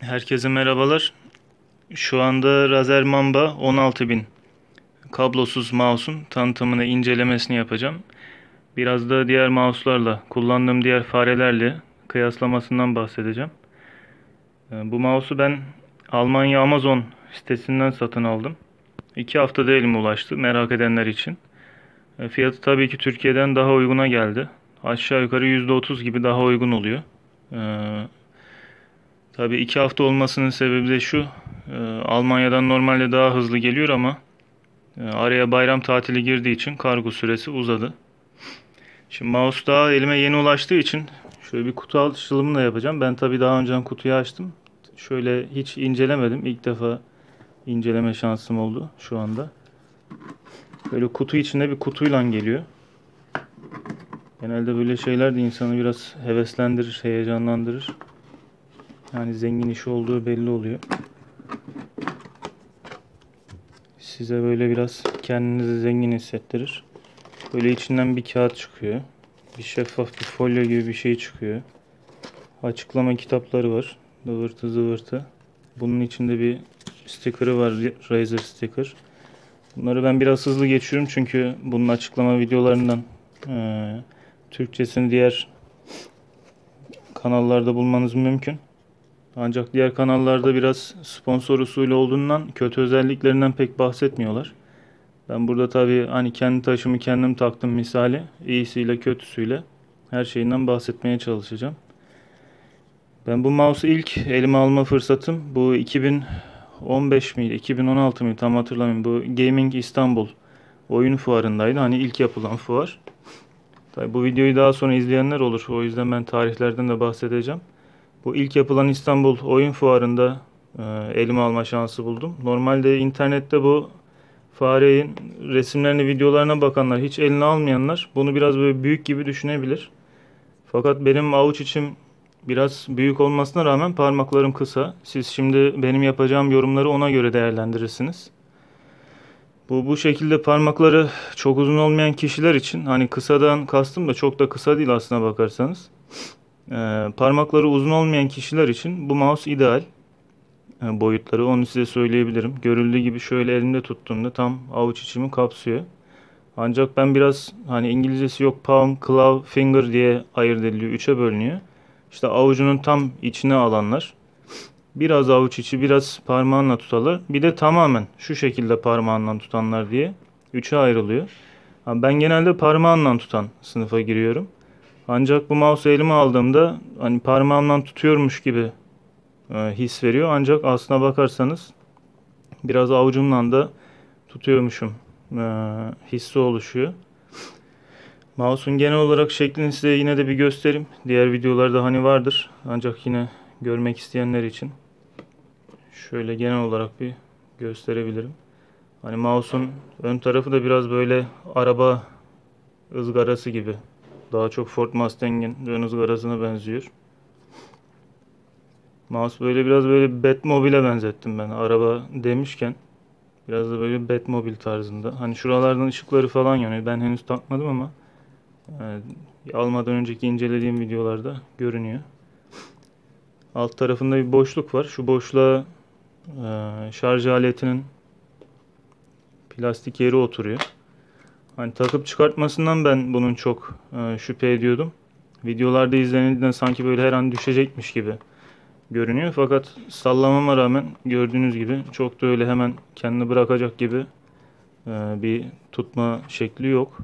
Herkese merhabalar. Şu anda Razer Mamba 16000 kablosuz mouse'un tanıtımını, incelemesini yapacağım. Biraz da diğer mouse'larla, kullandığım diğer farelerle kıyaslamasından bahsedeceğim. Ee, bu mouse'u ben Almanya Amazon sitesinden satın aldım. 2 haftada elime ulaştı merak edenler için. Ee, fiyatı tabii ki Türkiye'den daha uyguna geldi. Aşağı yukarı %30 gibi daha uygun oluyor. Tabii iki hafta olmasının sebebi de şu. E, Almanya'dan normalde daha hızlı geliyor ama e, araya bayram tatili girdiği için kargo süresi uzadı. Şimdi mouse daha elime yeni ulaştığı için şöyle bir kutu açılımını da yapacağım. Ben tabii daha önceden kutuyu açtım. Şöyle hiç incelemedim. İlk defa inceleme şansım oldu şu anda. Böyle kutu içinde bir kutuyla geliyor. Genelde böyle şeyler de insanı biraz heveslendirir, heyecanlandırır. Yani zengin işi olduğu belli oluyor. Size böyle biraz kendinizi zengin hissettirir. Böyle içinden bir kağıt çıkıyor. Bir şeffaf bir folyo gibi bir şey çıkıyor. Açıklama kitapları var. Zıvırtı zıvırtı. Bunun içinde bir sticker'ı var. Razer sticker. Bunları ben biraz hızlı geçiyorum çünkü bunun açıklama videolarından e, Türkçesini diğer kanallarda bulmanız mümkün. Ancak diğer kanallarda biraz sponsor usulü olduğundan kötü özelliklerinden pek bahsetmiyorlar. Ben burada tabii hani kendi taşımı kendim taktım misali. iyisiyle kötüsüyle her şeyinden bahsetmeye çalışacağım. Ben bu mouse'u ilk elime alma fırsatım bu 2015 miydi 2016 mıydı tam hatırlamıyorum. Bu Gaming İstanbul oyun fuarındaydı. Hani ilk yapılan fuar. Tabii bu videoyu daha sonra izleyenler olur. O yüzden ben tarihlerden de bahsedeceğim. Bu ilk yapılan İstanbul Oyun Fuarı'nda e, elime alma şansı buldum. Normalde internette bu farenin resimlerini, videolarına bakanlar, hiç eline almayanlar bunu biraz böyle büyük gibi düşünebilir. Fakat benim avuç içim biraz büyük olmasına rağmen parmaklarım kısa. Siz şimdi benim yapacağım yorumları ona göre değerlendirirsiniz. Bu bu şekilde parmakları çok uzun olmayan kişiler için hani kısadan kastım da çok da kısa değil aslına bakarsanız. Ee, parmakları uzun olmayan kişiler için bu mouse ideal ee, boyutları onu size söyleyebilirim. Görüldüğü gibi şöyle elimde tuttuğumda tam avuç içimi kapsıyor. Ancak ben biraz hani İngilizcesi yok palm, claw, finger diye ayırt ediliyor. Üçe bölünüyor. İşte avucunun tam içine alanlar. Biraz avuç içi biraz parmağınla tutarlar. Bir de tamamen şu şekilde parmağınla tutanlar diye. Üçe ayrılıyor. Ben genelde parmağınla tutan sınıfa giriyorum. Ancak bu mouse elime aldığımda hani parmağımdan tutuyormuş gibi e, his veriyor. Ancak aslına bakarsanız biraz avucumdan da tutuyormuşum e, hissi oluşuyor. Mouse'un genel olarak şeklini size yine de bir göstereyim. Diğer videolarda hani vardır. Ancak yine görmek isteyenler için şöyle genel olarak bir gösterebilirim. Hani mouse'un ön tarafı da biraz böyle araba ızgarası gibi daha çok Ford Mustang'in ızgarasına benziyor. Mouse böyle biraz böyle Batmobile'e benzettim ben. Araba demişken biraz da böyle Batmobile tarzında. Hani şuralardan ışıkları falan yanıyor. Ben henüz takmadım ama yani e, almadan önceki incelediğim videolarda görünüyor. Alt tarafında bir boşluk var. Şu boşluğa e, şarj aletinin plastik yeri oturuyor. Hani takıp çıkartmasından ben bunun çok e, şüphe ediyordum. Videolarda izlenildiğinde sanki böyle her an düşecekmiş gibi görünüyor. Fakat sallamama rağmen gördüğünüz gibi çok da öyle hemen kendini bırakacak gibi e, bir tutma şekli yok.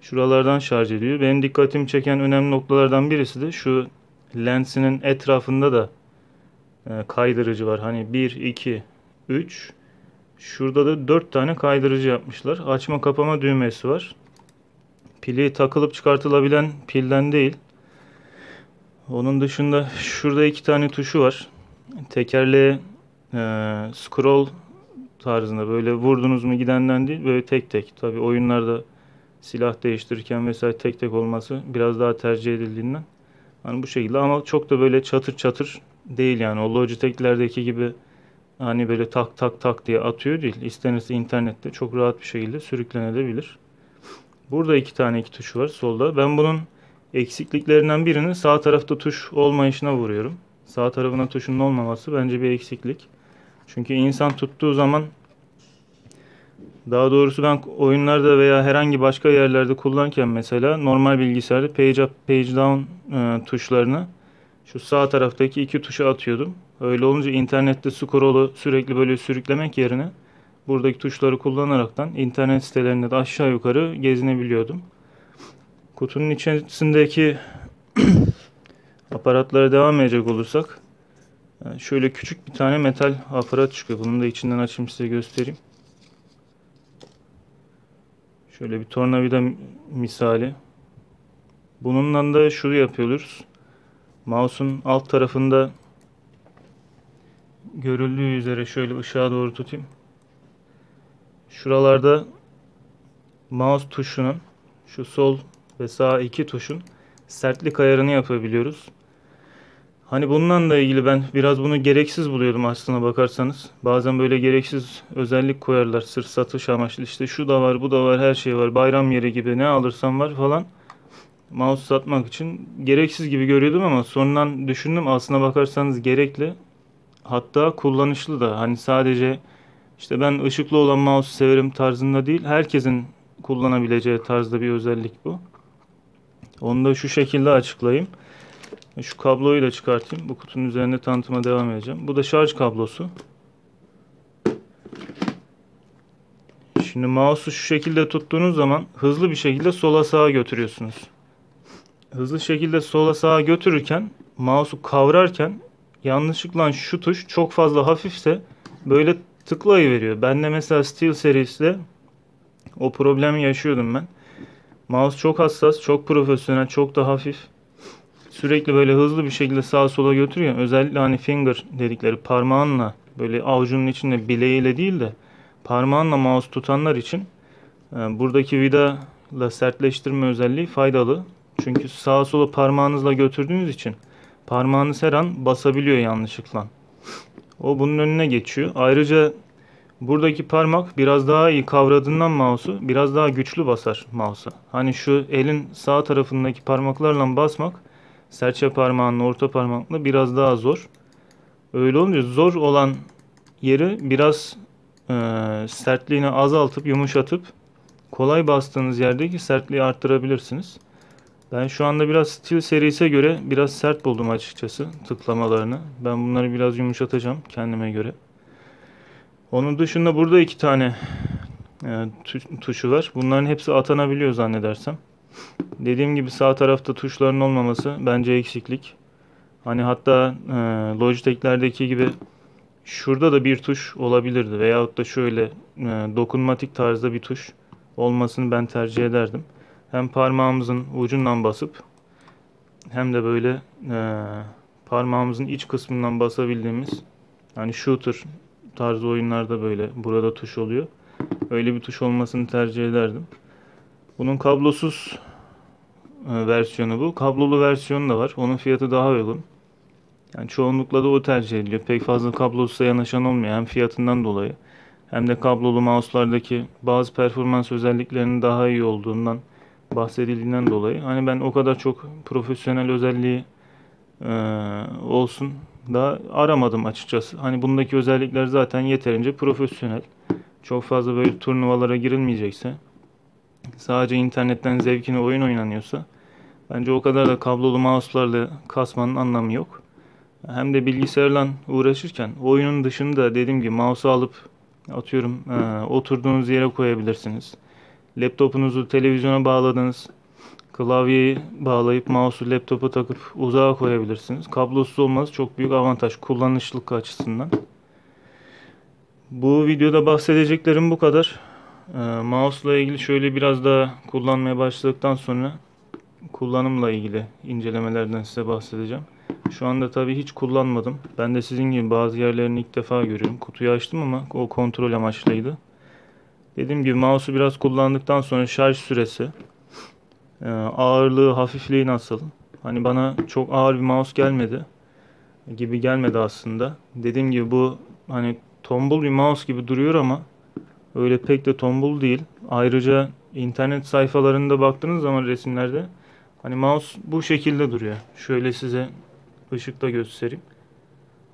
Şuralardan şarj ediyor. Benim dikkatimi çeken önemli noktalardan birisi de şu lensinin etrafında da e, kaydırıcı var. Hani 1, 2, 3 Şurada da 4 tane kaydırıcı yapmışlar. Açma kapama düğmesi var. Pili takılıp çıkartılabilen pilden değil. Onun dışında şurada iki tane tuşu var. Tekerleğe e, scroll tarzında böyle vurdunuz mu gidenden değil böyle tek tek. Tabi oyunlarda silah değiştirirken vesaire tek tek olması biraz daha tercih edildiğinden. Hani bu şekilde ama çok da böyle çatır çatır değil yani. O Logitech'lerdeki gibi hani böyle tak tak tak diye atıyor değil. İstenirse internette çok rahat bir şekilde sürüklenebilir. Burada iki tane iki tuş var solda. Ben bunun eksikliklerinden birini sağ tarafta tuş olmayışına vuruyorum. sağ tarafına tuşunun olmaması bence bir eksiklik. Çünkü insan tuttuğu zaman daha doğrusu ben oyunlarda veya herhangi başka yerlerde kullanırken mesela normal bilgisayarda page up, page down e, tuşlarını şu sağ taraftaki iki tuşa atıyordum. Öyle olunca internette scroll'u sürekli böyle sürüklemek yerine buradaki tuşları kullanaraktan internet sitelerinde de aşağı yukarı gezinebiliyordum. Kutunun içerisindeki aparatlara devam edecek olursak şöyle küçük bir tane metal aparat çıkıyor. Bunu da içinden açayım size göstereyim. Şöyle bir tornavida misali. Bununla da şunu yapıyoruz. Mouse'un alt tarafında görüldüğü üzere şöyle ışığa doğru tutayım. Şuralarda mouse tuşunun şu sol ve sağ iki tuşun sertlik ayarını yapabiliyoruz. Hani bununla da ilgili ben biraz bunu gereksiz buluyordum aslına bakarsanız. Bazen böyle gereksiz özellik koyarlar sırf satış amaçlı. İşte şu da var, bu da var, her şey var. Bayram yeri gibi ne alırsam var falan. Mouse satmak için gereksiz gibi görüyordum ama sonradan düşündüm aslına bakarsanız gerekli. Hatta kullanışlı da. Hani sadece işte ben ışıklı olan mouse severim tarzında değil. Herkesin kullanabileceği tarzda bir özellik bu. Onu da şu şekilde açıklayayım. Şu kabloyu da çıkartayım. Bu kutunun üzerinde tanıtıma devam edeceğim. Bu da şarj kablosu. Şimdi mouse'u şu şekilde tuttuğunuz zaman hızlı bir şekilde sola sağa götürüyorsunuz. Hızlı şekilde sola sağa götürürken mouse'u kavrarken yanlışlıkla şu tuş çok fazla hafifse böyle tıklayıveriyor. Ben de mesela Steel serisinde o problemi yaşıyordum ben. Mouse çok hassas, çok profesyonel, çok da hafif. Sürekli böyle hızlı bir şekilde sağa sola götürüyor. Özellikle hani finger dedikleri parmağınla böyle avucunun içinde bileğiyle değil de parmağınla mouse tutanlar için e, buradaki vidayla sertleştirme özelliği faydalı. Çünkü sağa sola parmağınızla götürdüğünüz için parmağınız her an basabiliyor yanlışlıkla. O bunun önüne geçiyor. Ayrıca buradaki parmak biraz daha iyi kavradığından mouse'u biraz daha güçlü basar mouse'a. Hani şu elin sağ tarafındaki parmaklarla basmak serçe parmağınla orta parmakla biraz daha zor. Öyle olunca zor olan yeri biraz e, sertliğini azaltıp yumuşatıp kolay bastığınız yerdeki sertliği arttırabilirsiniz. Ben şu anda biraz Steel serisine göre biraz sert buldum açıkçası tıklamalarını. Ben bunları biraz yumuşatacağım kendime göre. Onun dışında burada iki tane e, tuşu var. Bunların hepsi atanabiliyor zannedersem. Dediğim gibi sağ tarafta tuşların olmaması bence eksiklik. Hani hatta e, Logitech'lerdeki gibi şurada da bir tuş olabilirdi. Veyahut da şöyle e, dokunmatik tarzda bir tuş olmasını ben tercih ederdim hem parmağımızın ucundan basıp hem de böyle e, parmağımızın iç kısmından basabildiğimiz yani shooter tarzı oyunlarda böyle burada tuş oluyor. Öyle bir tuş olmasını tercih ederdim. Bunun kablosuz e, versiyonu bu. Kablolu versiyonu da var. Onun fiyatı daha uygun. Yani çoğunlukla da o tercih ediliyor. Pek fazla kablosuza yanaşan olmuyor. Hem fiyatından dolayı hem de kablolu mouse'lardaki bazı performans özelliklerinin daha iyi olduğundan bahsedildiğinden dolayı hani ben o kadar çok profesyonel özelliği e, olsun da aramadım açıkçası. Hani bundaki özellikler zaten yeterince profesyonel. Çok fazla böyle turnuvalara girilmeyecekse sadece internetten zevkine oyun oynanıyorsa bence o kadar da kablolu mouse'larla kasmanın anlamı yok. Hem de bilgisayarla uğraşırken oyunun dışında dediğim gibi mouse'u alıp atıyorum e, oturduğunuz yere koyabilirsiniz Laptopunuzu televizyona bağladınız. Klavyeyi bağlayıp mouse'u laptopa takıp uzağa koyabilirsiniz. Kablosuz olması çok büyük avantaj kullanışlık açısından. Bu videoda bahsedeceklerim bu kadar. Ee, mouse ile ilgili şöyle biraz daha kullanmaya başladıktan sonra kullanımla ilgili incelemelerden size bahsedeceğim. Şu anda tabii hiç kullanmadım. Ben de sizin gibi bazı yerlerini ilk defa görüyorum. Kutuyu açtım ama o kontrol amaçlıydı. Dediğim gibi mouse'u biraz kullandıktan sonra şarj süresi, e, ağırlığı, hafifliği nasıl? Hani bana çok ağır bir mouse gelmedi gibi gelmedi aslında. Dediğim gibi bu hani tombul bir mouse gibi duruyor ama öyle pek de tombul değil. Ayrıca internet sayfalarında baktığınız zaman resimlerde hani mouse bu şekilde duruyor. Şöyle size ışıkta göstereyim.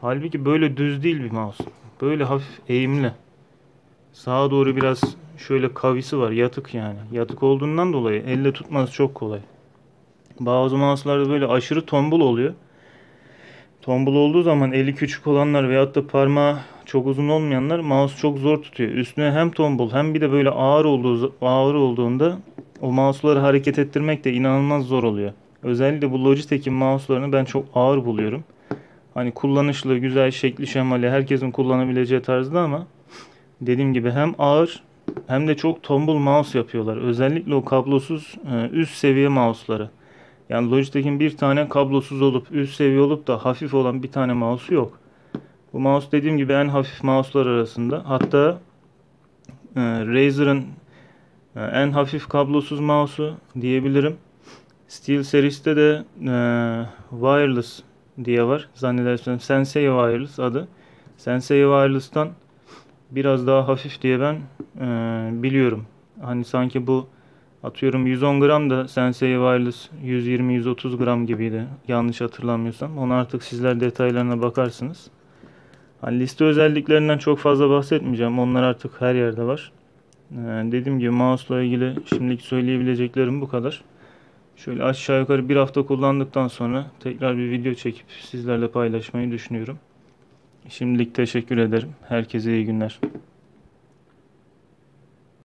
Halbuki böyle düz değil bir mouse. Böyle hafif eğimli. Sağa doğru biraz şöyle kavisi var. Yatık yani. Yatık olduğundan dolayı elle tutması çok kolay. Bazı mouse'larda böyle aşırı tombul oluyor. Tombul olduğu zaman eli küçük olanlar veyahut da parmağı çok uzun olmayanlar mouse çok zor tutuyor. Üstüne hem tombul hem bir de böyle ağır olduğu ağır olduğunda o mouse'ları hareket ettirmek de inanılmaz zor oluyor. Özellikle bu Logitech'in mouse'larını ben çok ağır buluyorum. Hani kullanışlı, güzel, şekli şemali, herkesin kullanabileceği tarzda ama dediğim gibi hem ağır hem de çok tombul mouse yapıyorlar. Özellikle o kablosuz e, üst seviye mouse'ları. Yani Logitech'in bir tane kablosuz olup üst seviye olup da hafif olan bir tane mouse'u yok. Bu mouse dediğim gibi en hafif mouse'lar arasında. Hatta e, Razer'ın e, en hafif kablosuz mouse'u diyebilirim. Steel seriste de e, wireless diye var. Zannedersem Sensei Wireless adı. Sensei Wireless'tan biraz daha hafif diye ben e, biliyorum. Hani sanki bu atıyorum 110 gram da Sensei Wireless 120-130 gram gibiydi. Yanlış hatırlamıyorsam. Onu artık sizler detaylarına bakarsınız. Hani liste özelliklerinden çok fazla bahsetmeyeceğim. Onlar artık her yerde var. Ee, dediğim gibi mouse ile ilgili şimdilik söyleyebileceklerim bu kadar. Şöyle aşağı yukarı bir hafta kullandıktan sonra tekrar bir video çekip sizlerle paylaşmayı düşünüyorum. Şimdilik teşekkür ederim. Herkese iyi günler.